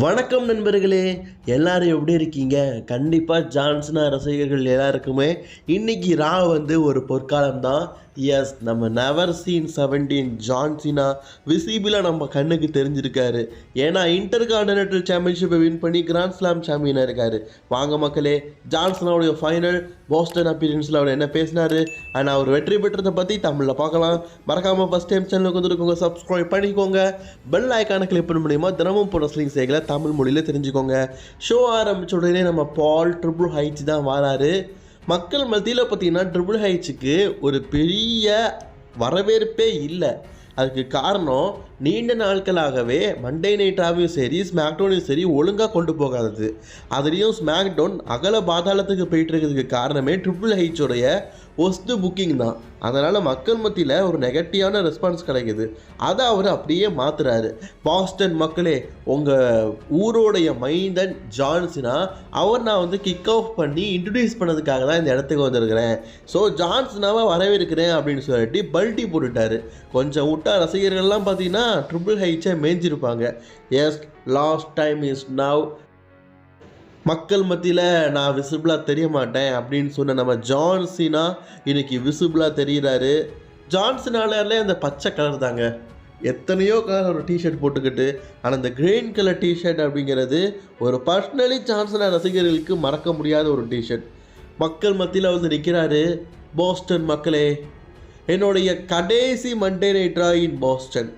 வணக்கம் நண்பர்களே எல்லாரும் எப்படி இருக்கீங்க? கண்டிப்பாக ஜான்சனா ரசிகர்கள் எல்லாருக்குமே. இன்னைக்கு ரா வந்து ஒரு பொற்காலம் தான் எஸ் நம்ம நெவர் சீன் செவன்டீன் ஜான்சினா விசிபிளாக நம்ம கண்ணுக்கு தெரிஞ்சிருக்காரு. ஏன்னா இன்டர் கான்டினென்டல் சாம்பியன்ஷிப்பை வின் பண்ணி கிராண்ட் ஸ்லாம் சாம்பியனாக இருக்காரு. வாங்க மக்களே ஜான்சனாவுடைய ஃபைனல் போஸ்டன் அப்பீரியன்ஸில் அவர் என்ன பேசினாரு? அண்ட் அவர் வெற்றி பெற்றதை பற்றி தமிழில் பார்க்கலாம். மறக்காமல் ஃபஸ்ட் டைம் சேனலுக்கு வந்துருக்கோங்க சப்ஸ்கிரைப் பண்ணிக்கோங்க. பெல் ஐக்கானை கிளிக் பண்ண முடியுமா? தினமும் போட ஸ்லிங் செய்களை தமிழ் மொழியில் தெரிஞ்சுக்கோங்க. ஷோ ஆரம்பிச்ச உடனே நம்ம பால் ட்ரிபிள் ஹைட்ஸ் தான் வராரு. மக்கள் மத்தியில் பார்த்தீங்கன்னா ட்ரிபிள் ஹைச்சுக்கு ஒரு பெரிய வரவேற்பே இல்லை. அதுக்கு காரணம் நீண்ட நாட்களாகவே மண்டே நைட்டாகவும் சரி ஸ்மாக்டவுனையும் சரி ஒழுங்காக கொண்டு போகாதது. அதுலேயும் ஸ்மாக்டவுன் அகல பாதாளத்துக்கு போயிட்டு இருக்கிறதுக்கு காரணமே ட்ரிபிள் ஹெச்சோடைய ஒஸ்ட்டு புக்கிங் தான். அதனால் மக்கள் மத்தியில் ஒரு நெகட்டிவான ரெஸ்பான்ஸ் கிடைக்குது. அதை அவர் அப்படியே மாற்றுறாரு பாஸ்டன் மக்களே உங்கள் ஊரோடைய மைந்தன் ஜான்சினா அவர் நான் வந்து கிக் ஆஃப் பண்ணி இன்ட்ரடியூஸ் பண்ணதுக்காக தான் இந்த இடத்துக்கு வந்திருக்கிறேன். ஸோ ஜான்சினாவை வரவேற்கிறேன் அப்படின்னு சொல்லிட்டு பல்ட்டி போட்டுட்டாரு. கொஞ்சம் விட்டா ரசிகர்கள்லாம் பார்த்தீங்கன்னா ட்ரிபிள் ஹைச்சை மேய்ஞ்சிருப்பாங்க yes last time is now மக்கள் மத்தியில் நான் விசிபிளாக தெரிய மாட்டேன் அப்படின்னு சொன்ன நம்ம ஜான்சினா இன்னைக்கு விசிபிளாக தெரிகிறாரு ஜான்சினாலே அந்த பச்சை கலர் தாங்க. எத்தனையோ கலர் ஒரு டிஷர்ட் போட்டுக்கிட்டு ஆனால் இந்த கிரீன் கலர் டிஷர்ட் அப்படிங்கிறது ஒரு பர்சனலி ஜான்சனா ரசிகர்களுக்கு மறக்க முடியாத ஒரு டிஷர்ட் மக்கள் மத்தியில் வந்து நிற்கிறாரு போஸ்டன் மக்களே என்னுடைய கடைசி மண்டே நைட்ரா இன் போஸ்டன்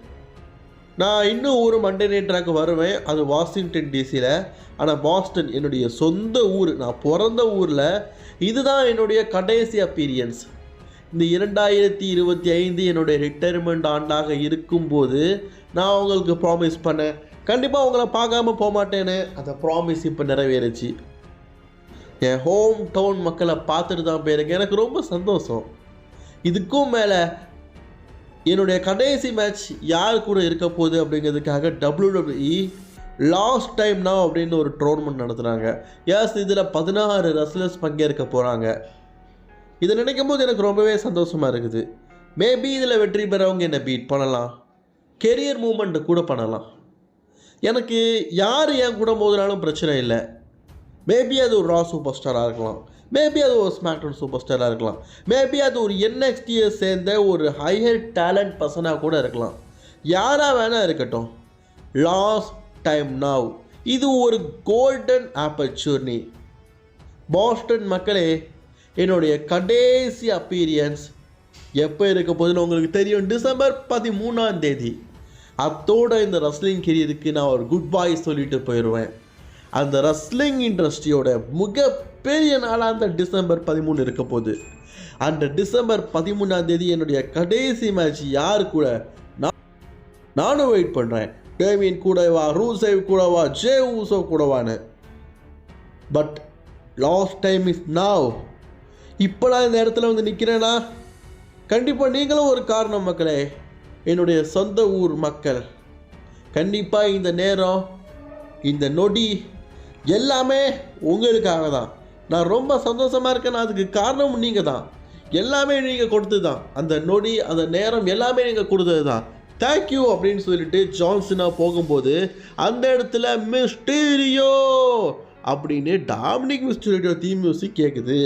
நான் இன்னும் ஒரு மண்டே நைட்ராக்கு வருவேன். அது வாஷிங்டன் டிசியில் ஆனால் பாஸ்டன் என்னுடைய சொந்த ஊர். நான் பிறந்த ஊரில். இதுதான் என்னுடைய கடைசி அப்பீரியன்ஸ் இந்த இரண்டாயிரத்தி இருபத்தி ஐந்து என்னுடைய ரிட்டையர்மெண்ட் ஆண்டாக இருக்கும்போது நான் உங்களுக்கு ப்ராமிஸ் பண்ணேன். கண்டிப்பாக உங்களை பார்க்காம போக மாட்டேன்னு அந்த ப்ராமிஸ் இப்போ நிறைவேறுச்சு. என் ஹோம் டவுன் மக்களை பார்த்துட்டு தான் போயிருக்கேன். எனக்கு ரொம்ப சந்தோஷம். இதுக்கும் மேலே என்னுடைய கடைசி மேட்ச் யார் கூட இருக்க போகுது அப்படிங்கிறதுக்காக டபிள்யூடபிள்யூஇ லாஸ்ட் டைம் நான் அப்படின்னு ஒரு டோர்னமெண்ட் நடத்துகிறாங்க எஸ் இதில் பதினாறு ரெஸ்லர்ஸ் பங்கேற்க போகிறாங்க இதை நினைக்கும் போது எனக்கு ரொம்பவே சந்தோஷமாக இருக்குது. மேபி இதில் வெற்றி பெறவங்க என்னை பீட் பண்ணலாம். கெரியர் மூமெண்ட்டு கூட பண்ணலாம். எனக்கு யார் என் கூட மோதினாலும் பிரச்சனை இல்லை. மேபி அது ஒரு ரா சூப்பர் ஸ்டாராக இருக்கலாம். மேபி அது ஒரு ஸ்மாக்டவுன் சூப்பர் ஸ்டாராக இருக்கலாம். மேபி அது ஒரு என்எக்ஸ்டியை சேர்ந்த ஒரு ஹையர் டேலண்ட் பர்சனாக கூட இருக்கலாம். யாராக வேணால் இருக்கட்டும். லாஸ்ட் டைம் நாவ் இது ஒரு கோல்டன் ஆப்பர்ச்சுனி பாஸ்டன் மக்களே என்னுடைய கடைசி அப்பீரியன்ஸ் எப்போ இருக்க போதுன்னு உங்களுக்கு தெரியும். டிசம்பர் பதிமூணாம் தேதி. அத்தோட இந்த ரஸ்லிங் கெரியருக்கு நான் ஒரு குட் பாய் சொல்லிட்டு போயிடுவேன் அந்த ரஸ்லிங் இண்டஸ்ட்ரியோட மிகப்பெரிய நாளாக அந்த டிசம்பர் பதிமூணு இருக்க போகுது. அந்த டிசம்பர் பதிமூணாம் தேதி என்னுடைய கடைசி மேட்ச் யார் கூட? நான் நானும் வெயிட் பண்ணுறேன் டேவின் கூடவா ரூசேவ் கூடவா Jey Uso கூடவான்னு. But last time is now இப்போ நான் இந்த இடத்துல வந்து நிற்கிறேன்னா கண்டிப்பாக நீங்களும் ஒரு காரணம் மக்களே. என்னுடைய சொந்த ஊர் மக்கள். கண்டிப்பாக இந்த நேரம் இந்த நொடி எல்லாமே உங்களுக்காக தான் நான் ரொம்ப சந்தோஷமாக இருக்கேன். அதுக்கு காரணம் நீங்கள் தான் எல்லாமே நீங்கள் கொடுத்தது தான் அந்த நொடி அந்த நேரம் எல்லாமே நீங்கள் கொடுத்தது தான் தேங்க்யூ அப்படின்னு சொல்லிட்டு ஜான்சனா போகும்போது அந்த இடத்துல மிஸ்டீரியோ அப்படின்னு டாமினிக் மிஸ்டீரியோ தீம் மியூசிக் கேட்குது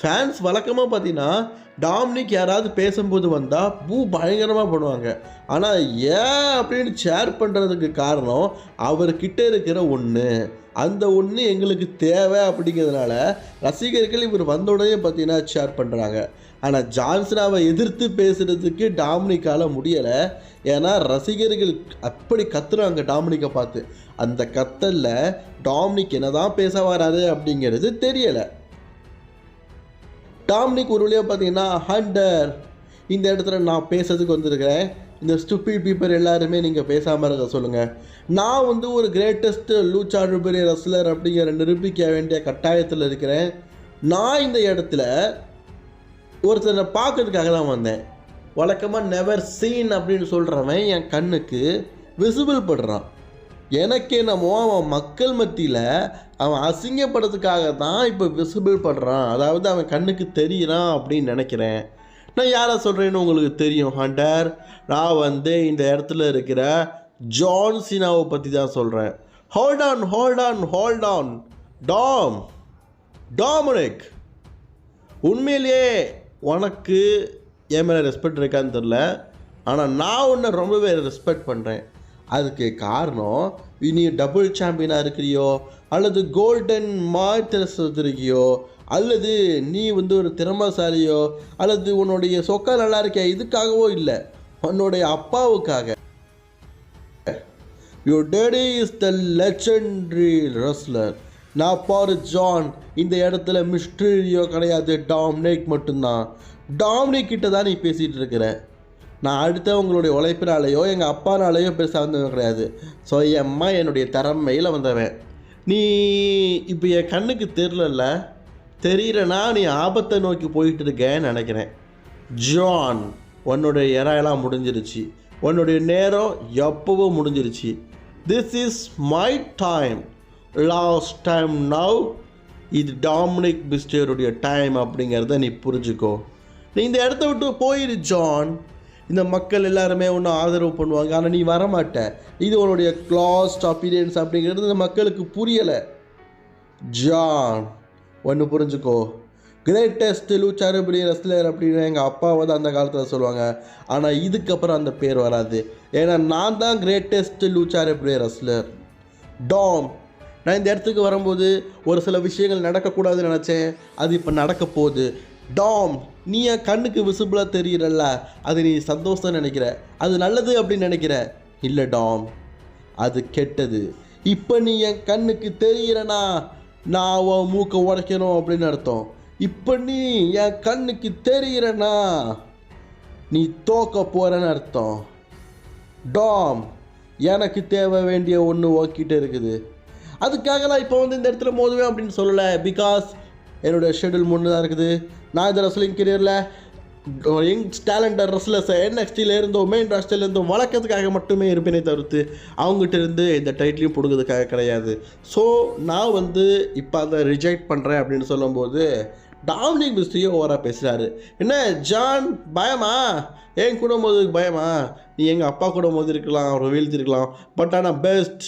ஃபேன்ஸ் வழக்கமாக பார்த்தீங்கன்னா டாமினிக் யாராவது பேசும்போது வந்தால் பூ பயங்கரமாக பண்ணுவாங்க. ஆனால் ஏன் அப்படின்னு ஷேர் பண்ணுறதுக்கு காரணம் அவர்கிட்ட இருக்கிற ஒன்று அந்த ஒன்று எங்களுக்கு தேவை அப்படிங்கிறதுனால ரசிகர்கள் இவர் வந்த உடனே பார்த்தீங்கன்னா ஷேர் பண்ணுறாங்க ஆனால் ஜான்சனாவை எதிர்த்து பேசுகிறதுக்கு டாமினிக்கால் முடியலை. ஏன்னா ரசிகர்கள் அப்படி கத்துறாங்க டாமினிக்கை பார்த்து. அந்த கத்தலில் டாமினிக் என்னதான் பேச வராரு அப்படிங்கிறது தெரியலை. டாம்னிக் ஒரு வழியாக பார்த்தீங்கன்னா ஹண்டர் இந்த இடத்துல நான் பேசுறதுக்கு வந்திருக்கிறேன். இந்த ஸ்டூபிட் பீப்பர் எல்லாருமே நீங்கள் பேசாமல் இருக்க சொல்லுங்கள் நான் வந்து ஒரு கிரேட்டஸ்ட் லூச்சாடு பெரிய ரஸ்லர் அப்படிங்கிற நிரூபிக்க வேண்டிய கட்டாயத்தில் இருக்கிறேன். நான் இந்த இடத்துல ஒருத்தரை பார்க்கறதுக்காக தான் வந்தேன். வழக்கமாக நெவர் சீன் அப்படின்னு சொல்கிறவன் என் கண்ணுக்கு விசிபிள் படுறான். எனக்கு என்னமோ அவன் மக்கள் மத்தியில் அவன் அசிங்கப்படுறதுக்காக தான் இப்போ விசிபிள் பண்ணுறான் அதாவது அவன் கண்ணுக்கு தெரியிறான் அப்படின்னு நினைக்கிறேன். நான் யாரை சொல்கிறேன்னு உங்களுக்கு தெரியும் ஹண்டர்? நான் வந்து இந்த இடத்துல இருக்கிற ஜான் சினாவை பற்றி தான் சொல்கிறேன் hold on hold on hold on Dom. Dominik. உண்மையிலேயே உனக்கு என் மேலே ரெஸ்பெக்ட் இருக்கான்னு தெரில ஆனால் நான் உன்னை ரொம்பவே ரெஸ்பெக்ட் பண்ணுறேன் அதுக்கு காரணம் நீ டபுள் சாம்பியனாக இருக்கிறியோ அல்லது கோல்டன் மாத்திரஸ் இருக்கியோ அல்லது நீ வந்து ஒரு திறமசாலியோ அல்லது உன்னுடைய சொக்கா நல்லா இருக்கியா இதுக்காகவோ இல்லை. உன்னுடைய அப்பாவுக்காக. Your daddy is the legendary wrestler நான் பாரு ஜான் இந்த இடத்துல மிஸ்டீரியோ கிடையாது. டாம்னேக் மட்டும்தான். டாம்னேக் கிட்ட தான் நீ பேசிகிட்டு இருக்கிற. நான் அடுத்தவங்களுடைய உழைப்பினாலேயோ எங்கள் அப்பானாலேயோ பெருசாக வந்தவன் கிடையாது. ஸோ என் அம்மா என்னுடைய திறமையில் வந்தவன். நீ இப்போ என் கண்ணுக்கு தெரிலல்ல தெரியலனா நீ ஆபத்தை நோக்கி போயிட்டு இருக்கேன்னு நினைக்கிறேன். ஜான் உன்னுடைய இறையெல்லாம் முடிஞ்சிருச்சு. உன்னுடைய நேரம் எப்பவோ முடிஞ்சிருச்சு. This is my time last time now இது டாமினிக் பிஸ்டருடைய டைம் அப்படிங்கிறத நீ புரிஞ்சுக்கோ. நீ இந்த இடத்த விட்டு போயிரு ஜான் இந்த மக்கள் எல்லாருமே ஒன்று ஆதரவு பண்ணுவாங்க. ஆனால் நீ வரமாட்ட. இது உன்னுடைய க்ளாஸ்ட் அப்பீரியன்ஸ் அப்படிங்கிறது இந்த மக்களுக்கு புரியலை. ஜான் ஒன்று புரிஞ்சுக்கோ. கிரேட்டஸ்ட் லூச்சாரபடி ரெஸ்லர் அப்படின்னு எங்கள் அப்பாவை தான் அந்த காலத்தில் சொல்லுவாங்க. ஆனால் இதுக்கப்புறம் அந்த பேர் வராது. ஏன்னா நான் தான் கிரேட்டஸ்ட் லூச்சாரபடி ரெஸ்லர் டாம் நான் இந்த இடத்துக்கு வரும்போது ஒரு சில விஷயங்கள் நடக்கக்கூடாதுன்னு நினச்சேன். அது இப்போ நடக்க போகுது. டாம் நீ என் கண்ணுக்கு விசிபிளாக தெரியிறல்ல. அது நீ சந்தோஷம் நினைக்கிற. அது நல்லது அப்படின்னு நினைக்கிற. இல்லை டாம் அது கெட்டது. இப்போ நீ என் கண்ணுக்கு தெரியறனா? நான் உன் மூக்கை உடைக்கணும் அப்படின்னு அர்த்தம். இப்போ நீ என் கண்ணுக்கு தெரியறனா? நீ தோக்க போகிறன்னு அர்த்தம். டாம் எனக்கு தேவை வேண்டிய ஒன்று ஓக்கிட்டு இருக்குது. அதுக்காக நான் இப்போ வந்து இந்த இடத்துல மோதுவேன் அப்படின்னு சொல்லலை. பிகாஸ் என்னோடய ஷெடியூல் முன்னு தான் இருக்குது. நான் இந்த ரெஸ்லிங் கெரியரில் யங் டேலண்டட் ரெஸ்லர்ஸை என்எக்ஸ்டியில் இருந்தோ மெயின் ராஸ்டில் இருந்தோ வளர்க்கறதுக்காக மட்டுமே இருப்பேனே தவிர்த்து அவங்ககிட்ட இருந்து இந்த டைட்டிலையும் பிடுங்கிறதுக்காக கிடையாது. ஸோ நான் வந்து இப்போ அதை ரிஜெக்ட் பண்ணுறேன் அப்படின்னு சொல்லும்போது டாமினிக் மிஸ்ட்ரியும் ஓவராக பேசுகிறாரு என்ன ஜான் பயமா? என் கூட மோதுக்கு பயமா? நீ எங்கள் அப்பா கூட மோதி இருக்கலாம் அவரை வீழ்த்திருக்கலாம். பட் ஆனால் பெஸ்ட்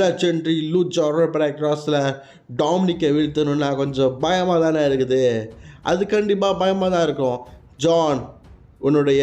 லெஜெண்ட்ரி லூச்சா பிளாக் கிராஸில் டாமினிக்கை வீழ்த்தணும்னா கொஞ்சம் பயமாக தானே இருக்குது. அது கண்டிப்பாக பயமாக தான் இருக்கும். ஜான் உன்னுடைய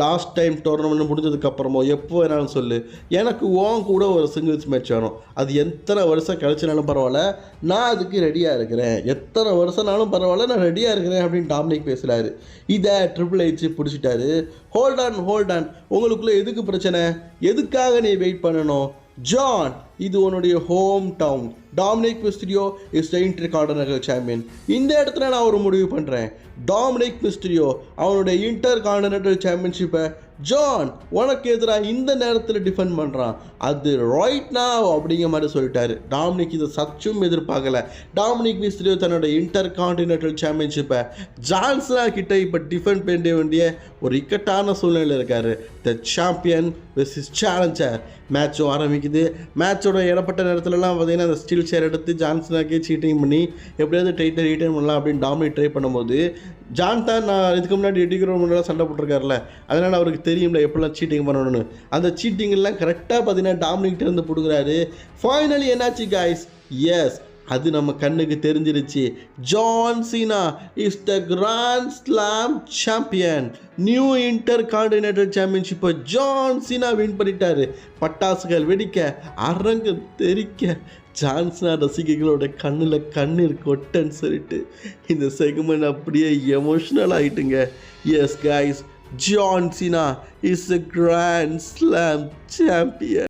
லாஸ்ட் டைம் டோர்னமெண்ட் முடிஞ்சதுக்கப்புறமோ எப்போ வேணாலும் சொல்லு. எனக்கு ஓன் கூட ஒரு சிங்கிள்ஸ் மேட்ச் வேணும். அது எத்தனை வருஷம் கழிச்சினாலும் பரவாயில்ல. நான் அதுக்கு ரெடியாக இருக்கிறேன். எத்தனை வருஷம்னாலும் பரவாயில்ல நான் ரெடியாக இருக்கிறேன் அப்படின்னு டாமினிக் பேசுகிறாரு இதை ட்ரிபிள் ஹெச் பிடிச்சிட்டாரு. ஹோல்ட் ஆன் ஹோல்ட் ஆன் உங்களுக்குள்ளே எதுக்கு பிரச்சனை? எதுக்காக நீ வெயிட் பண்ணணும்? ஜான் இது உன்னுடைய hometown Dominik Mysterio is the intercontinental champion இந்த இடத்துல நான் ஒரு முடிவு பண்ணுறேன் டாமினிக் மிஸ்டிரியோ அவனுடைய இன்டர் கான்டினென்டல் சாம்பியன்ஷிப்பை ஜான் உனக்கு எதிராக இந்த நேரத்தில் டிஃபெண்ட் பண்ணுறான் அது ரைட் now அப்படிங்கிற மாதிரி சொல்லிட்டாரு. டாமினிக் இதை சச்சும் எதிர்பார்க்கல. டாமினிக் மிஸ்திரியோ தன்னோட இன்டர் கான்டினென்டல் சாம்பியன்ஷிப்பை ஜான்சனா கிட்ட இப்போ டிஃபெண்ட் பண்ண வேண்டிய ஒரு இக்கட்டான சூழ்நிலையில் இருக்காரு. The champion wish is challenger மேட்சும் ஆரம்பிக்குது. மேட்சோட இடப்பட்ட நேரத்துலலாம் பார்த்தீங்கன்னா அந்த ஸ்டீல் சேர் எடுத்து ஜான்சனாக்கே சீட்டிங் பண்ணி எப்படியாவது டைட்டை ரீட்டைன் பண்ணலாம் அப்படின்னு டாமினிக் ட்ரை பண்ணும்போது ஜான் தான் நான் இதுக்கு முன்னாடி எடிக்கிறோம் முன்னாடி சண்டை போட்டிருக்காருல அதனால் அவருக்கு தெரியும்ல எப்படிலாம் சீட்டிங் பண்ணணும்னு. அந்த சீட்டிங்கெல்லாம் கரெக்டாக பார்த்தீங்கன்னா டாமினிக்கிட்ட இருந்து பிடுங்குறாரு. ஃபைனலி என்னாச்சு காய்ஸ் எஸ் அது நம்ம கண்ணுக்கு தெரிஞ்சிருச்சு. John Cena is the grand slam champion new intercontinental சாம்பியன்ஷிப்பை John Cena win பண்ணிட்டாரு. பட்டாசுகள் வெடிக்க அரங்கு தெரிக்க ஜான்சனா ரசிகைகளோட கண்ணில் கண்ணீர் கொட்டன்னு சொல்லிட்டு இந்த செக்மெண்ட் அப்படியே emotional ஆகிட்டுங்க yes guys John Cena is a grand slam champion